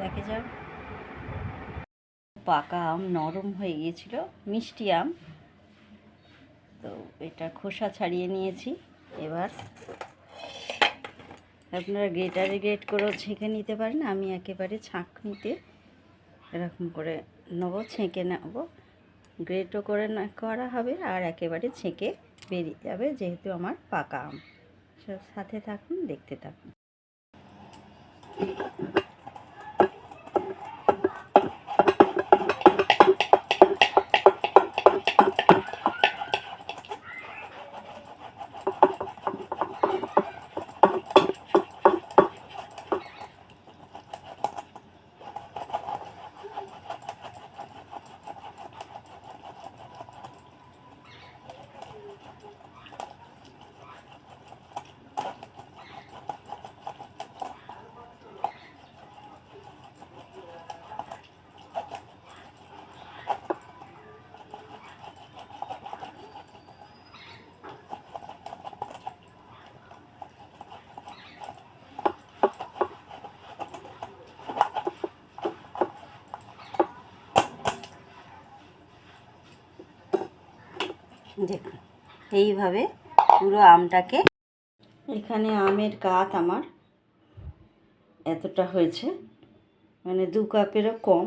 দেখে যাও। পাকা আম নরম হয়ে গিয়েছিল, মিষ্টি আম। তো এটা খোসা ছাড়িয়ে নিয়েছি। এবার আপনারা গ্রেটারে গ্রেট করেও ছেঁকে নিতে পারেন, আমি একেবারে ছাঁকনিতে এরকম করে নেব, ছেঁকে নেব। গ্রেটও করে না, করা হবে আর একেবারে ছেঁকে বেরিয়ে যাবে যেহেতু আমার পাকা আম। সাথে থাকুন, দেখতে থাকুন। দেখুন, এইভাবে পুরো আমটাকে এখানে আমের কাত আমার এতটা হয়েছে মানে দু কাপেরও কম,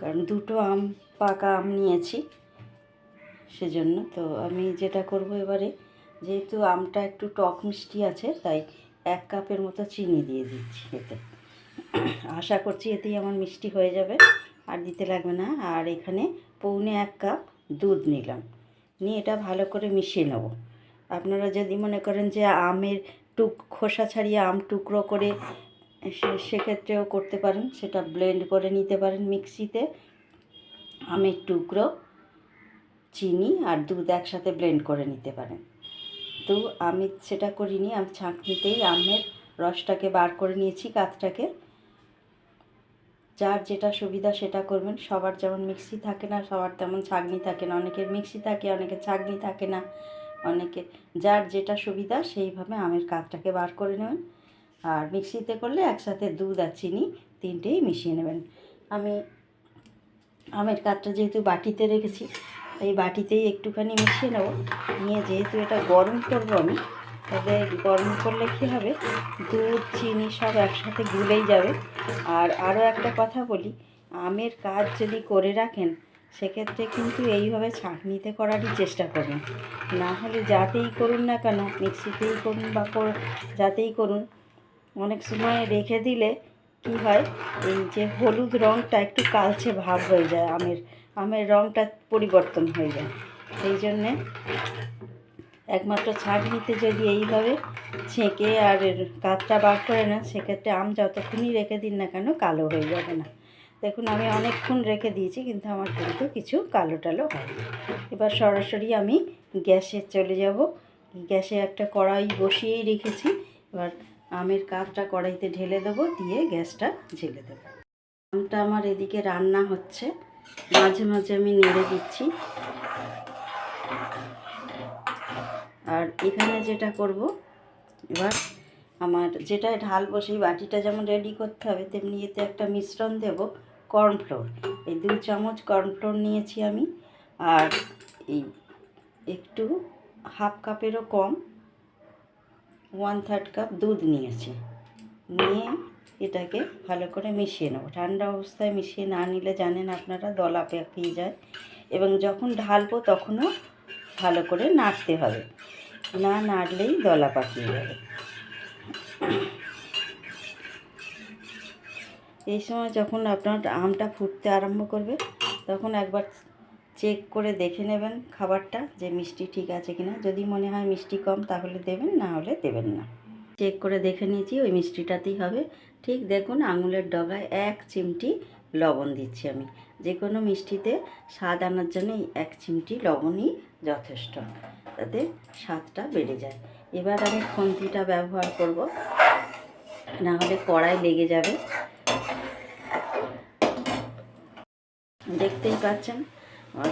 কারণ দুটো আম, পাকা আম নিয়েছি সেজন্য। তো আমি যেটা করব এবারে, যেহেতু আমটা একটু টক মিষ্টি আছে, তাই এক কাপের মতো চিনি দিয়ে দিচ্ছি এতে। আশা করছি এতেই আমার মিষ্টি হয়ে যাবে, আর দিতে লাগবে না। আর এখানে পৌনে এক কাপ দুধ নিলাম। নিয়ে এটা ভালো করে মিশিয়ে নেব। আপনারা যদি মনে করেন যে আমের টুক, খোসা ছাড়িয়ে আম টুকরো করে সেক্ষেত্রেও করতে পারেন, সেটা ব্লেন্ড করে নিতে পারেন মিক্সিতে। আমের টুকরো, চিনি আর দুধ একসাথে ব্লেন্ড করে নিতে পারেন। তো আমি সেটা করিনি, আমি ছাঁকনিতেই আমের রসটাকে বার করে নিয়েছি কাতটাকে যার যেটা সুবিধা সেটা করবেন। সবার যেমন মিক্সি থাকে না, সবার তেমন ছাগনি থাকে না। অনেকের মিক্সি থাকে, অনেকের ছাগনি থাকে না। অনেকে যার যেটা সুবিধা সেইভাবে আমের কাতটাকে বার করে নেবেন। আর মিক্সিতে করলে একসাথে দুধ আর চিনি তিনটেই মিশিয়ে নেবেন। আমি আমের কাতটা যেহেতু বাটিতে রেখেছি, এই বাটিতেই একটুখানি মিশিয়ে নেব। নিয়ে যেহেতু এটা গরম করব আমি তবে গরম করলে কী হবে? দুধ, চিনি সব একসাথে গুলেই যাবে। আর আরও একটা কথা বলি, আমের কাজ যদি করে রাখেন, সেক্ষেত্রে কিন্তু এইভাবে ছাঁকনিতে করারই চেষ্টা করবেন না হলে যাতেই করুন না কেন, মিক্সিতেই করুন বা যাতেই করুন, অনেক সময় রেখে দিলে কি হয়, এই যে হলুদ রঙটা একটু কালচে ভাব হয়ে যায়, আমের আমের রঙটা পরিবর্তন হয়ে যায়। সেই জন্যে একমাত্র ছাঁকনিতে যদি এইভাবে ছেঁকে আর কাতটা বার করে না সেক্ষেত্রে আম যতক্ষণই রেখে দিন না কেন কালো হয়ে যাবে না। দেখুন, আমি অনেকক্ষণ রেখে দিয়েছি, কিন্তু আমার কিন্তু কিছু কালো টালো হয়নি। এবার সরাসরি আমি গ্যাসে চলে যাব। গ্যাসে একটা কড়াই বসিয়েই রেখেছি। এবার আমের কাতটা কড়াইতে ঢেলে দেবো, দিয়ে গ্যাসটা ঝেলে দেবো। আমটা আমার এদিকে রান্না হচ্ছে। মাঝে মাঝে আমি নেড়ে দিচ্ছি। আর এখানে যেটা করব, এবার আমার যেটা ঢালবো সেই বাটিটা যেমন রেডি করতে হবে, তেমনি এতে একটা মিশ্রণ দেব কর্নফ্লোর এই দু চামচ কর্নফ্লোর নিয়েছি আমি, আর এই একটু হাফ কাপেরও কম ওয়ান থার্ড কাপ দুধ নিয়েছি। নিয়ে এটাকে ভালো করে মিশিয়ে নেব। ঠান্ডা অবস্থায় মিশিয়ে না নিলে জানেন আপনারা দলা পেকিয়ে যায়, এবং যখন ঢালবো তখনও ভালো করে নাড়তে হবে। না নাড়লেই দলা পাকিয়ে যাবে এই সময় যখন আপনার আমটা ফুটতে আরম্ভ করবে, তখন একবার চেক করে দেখে নেবেন খাবারটা যে মিষ্টি ঠিক আছে কিনা। যদি মনে হয় মিষ্টি কম, তাহলে দেবেন, না হলে দেবেন না। চেক করে দেখে নিয়েছি, ওই মিষ্টিটাতেই হবে। ঠিক দেখুন, আঙুলের ডগায় এক চিমটি লবণ দিচ্ছি আমি। যে কোনো মিষ্টিতে স্বাদ আনার জন্য এক চিমটি লবণই যথেষ্ট। তাতে স্বাদটা বেড়ে যায়। এবার আমি খুন্তিটা ব্যবহার করব। না হলে কড়াই লেগে যাবে। দেখতেই পাচ্ছেন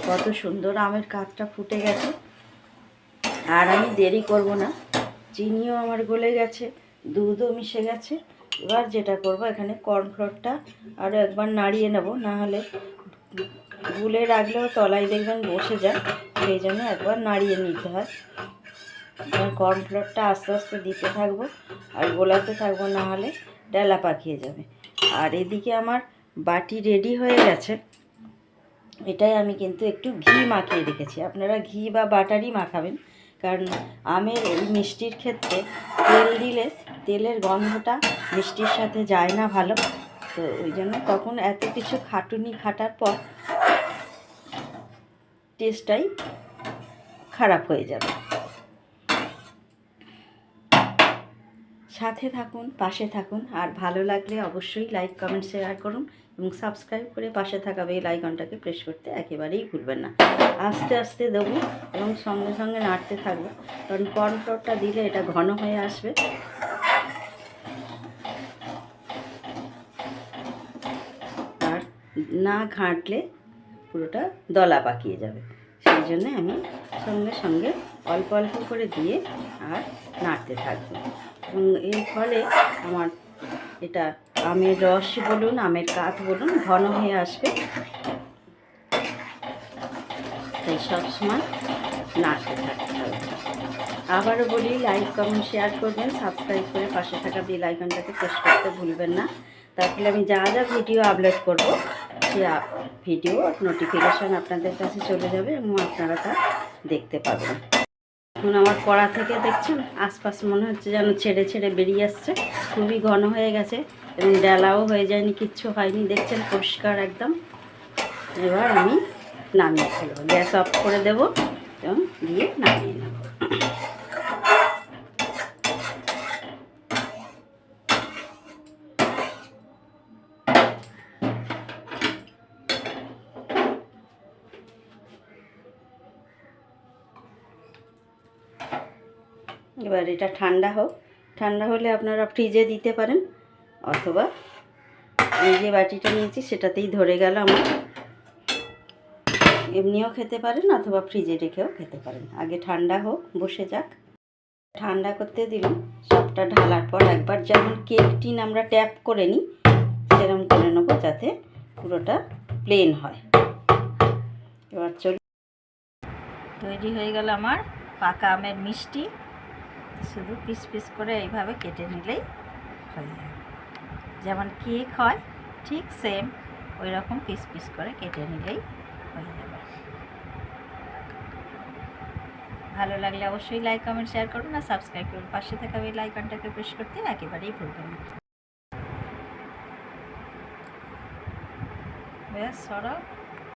কত সুন্দর আমের কাতটা ফুটে গেছে। আর আমি দেরি করব না, চিনিও আমার গলে গেছে, দুধও মিশে গেছে। এবার যেটা করব, এখানে কর্নফ্লোরটা আরও একবার নাড়িয়ে নেব, না হলে গুলে রাখলেও তলায় দেখবেন বসে যায়, সেই জন্য একবার নাড়িয়ে নিতে হয়। এবার কর্নফ্লোরটা আস্তে আস্তে দিতে থাকব, আর গোলাতে থাকব, না হলে ডেলা পাকিয়ে যাবে। আর এদিকে আমার বাটি রেডি হয়ে গেছে। এটাই আমি কিন্তু একটু ঘি মাখিয়ে রেখেছি। আপনারা ঘি বা বাটারই মাখাবেন, কারণ আমের এই মিষ্টির ক্ষেত্রে তেল দিলে তেলের গন্ধটা মিষ্টির সাথে যায় না ভালো। তো ওই জন্য তখন এত কিছু খাটুনি খাটার পর টেস্টটাই খারাপ হয়ে যাবে। সাথে থাকুন, পাশে থাকুন, আর ভালো লাগলে অবশ্যই লাইক কমেন্ট শেয়ার করুন এবং সাবস্ক্রাইব করে পাশে থাকা বেল আইকনটাকে প্রেস করতে একেবারেই ভুলবেন না। আস্তে আস্তে দেবো এবং সঙ্গে সঙ্গে নাড়তে থাকব, কারণ কর্নফ্লোরটা দিলে এটা ঘন হয়ে আসবে। আর না ঘাঁটলে পুরোটা দলা পাকিয়ে যাবে। সেই জন্য আমি সঙ্গে সঙ্গে অল্প অল্প করে দিয়ে আর নাড়তে থাকব। এবং এর ফলে আমার এটা আমের রস বলুন, আমের কাঠ বলুন ঘন হয়ে আসবে। তাই সবসময় নাড়তে থাকতে হবে। আবারও বলি লাইক কমেন্ট শেয়ার করবেন সাবস্ক্রাইব করে পাশে থাকা বেল আইকনটাকে প্রেস করতে ভুলবেন না। তারপরে আমি যা যা ভিডিও আপলোড করব সে ভিডিও নোটিফিকেশান আপনাদের কাছে চলে যাবে এবং আপনারা তা দেখতে পাবেন। এখন আমার কড়া থেকে দেখছেন, আশপাশ মনে হচ্ছে যেন ছেড়ে ছেড়ে বেরিয়ে আসছে। খুবই ঘন হয়ে গেছে এবং ডালাও হয়ে যায়নি, কিচ্ছু হয়নি। দেখছেন পরিষ্কার একদম। এবার আমি নামিয়ে ফেলব। গ্যাস অফ করে দেবো এবং দিয়ে নামিয়ে নেব। এবার এটা ঠান্ডা হোক। ঠান্ডা হলে আপনারা ফ্রিজে দিতে পারেন, অথবা এই যে বাটিটা নিয়েছি সেটাতেই ধরে গেল আমার। এমনিও খেতে পারেন অথবা ফ্রিজে রেখেও খেতে পারেন। আগে ঠান্ডা হোক, বসে যাক। ঠান্ডা করতে দিলাম। সবটা ঢালার পর একবার যেমন কেক টিন আমরা ট্যাপ করে নিই সেরকম করে নেব যাতে পুরোটা প্লেন হয়। এবার চল তৈরি হয়ে গেল আমার পাকা আমের মিষ্টি। শুধু পিস পিস করে এইভাবে কেটে নিলেই হয়ে যাবে যেমন কেক হয়, ঠিক সেম ওই রকম পিস পিস করে কেটে নিলেই হয়ে যাবে। ভালো লাগলে অবশ্যই লাইক কমেন্ট শেয়ার করুন আর সাবস্ক্রাইব করুন। পাশে থাকা ওই লাইকনটাকে প্রেস করতে একেবারেই ভুলবেন না। সরাও।